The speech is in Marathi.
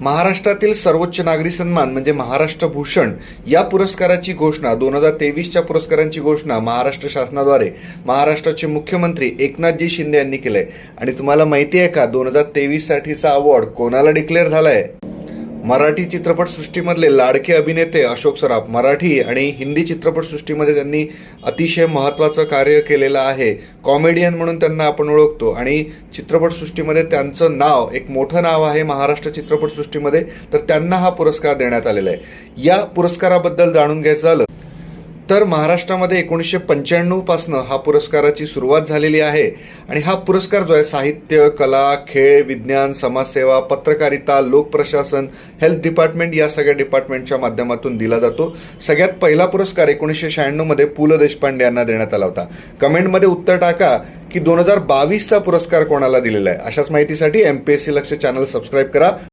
महाराष्ट्रातील सर्वोच्च नागरी सन्मान म्हणजे महाराष्ट्र भूषण या पुरस्काराची घोषणा दोन हजार तेवीसच्या पुरस्कारांची घोषणा महाराष्ट्र शासनाद्वारे महाराष्ट्राचे मुख्यमंत्री एकनाथजी शिंदे यांनी केलंय. आणि तुम्हाला माहिती आहे का दोन हजार तेवीस साठीचा अवॉर्ड कोणाला डिक्लेअर झालाय? मराठी चित्रपटसृष्टीमधले लाडके अभिनेते अशोक सराफ मराठी आणि हिंदी चित्रपटसृष्टीमध्ये त्यांनी अतिशय महत्त्वाचं कार्य केलेलं आहे. कॉमेडियन म्हणून त्यांना आपण ओळखतो आणि चित्रपटसृष्टीमध्ये त्यांचं नाव एक मोठं नाव आहे महाराष्ट्र चित्रपटसृष्टीमध्ये तर त्यांना हा पुरस्कार देण्यात आलेला आहे. या पुरस्काराबद्दल जाणून घ्यायचं झालं तर महाराष्ट्रामध्ये एकोणीसशे पंच्याण्णवपासून हा पुरस्काराची सुरुवात झालेली आहे. आणि हा पुरस्कार जो आहे साहित्य कला खेळ विज्ञान समाजसेवा पत्रकारिता लोकप्रशासन हेल्थ डिपार्टमेंट या सगळ्या डिपार्टमेंटच्या माध्यमातून दिला जातो. सगळ्यात पहिला पुरस्कार एकोणीसशे शहाण्णवमध्ये पु ल देशपांडे यांना देण्यात आला होता. कमेंटमध्ये उत्तर टाका की दोन हजार बावीसचा पुरस्कार कोणाला दिलेला आहे? अशाच माहितीसाठी एम पी एस सी लक्ष चॅनल सबस्क्राईब करा.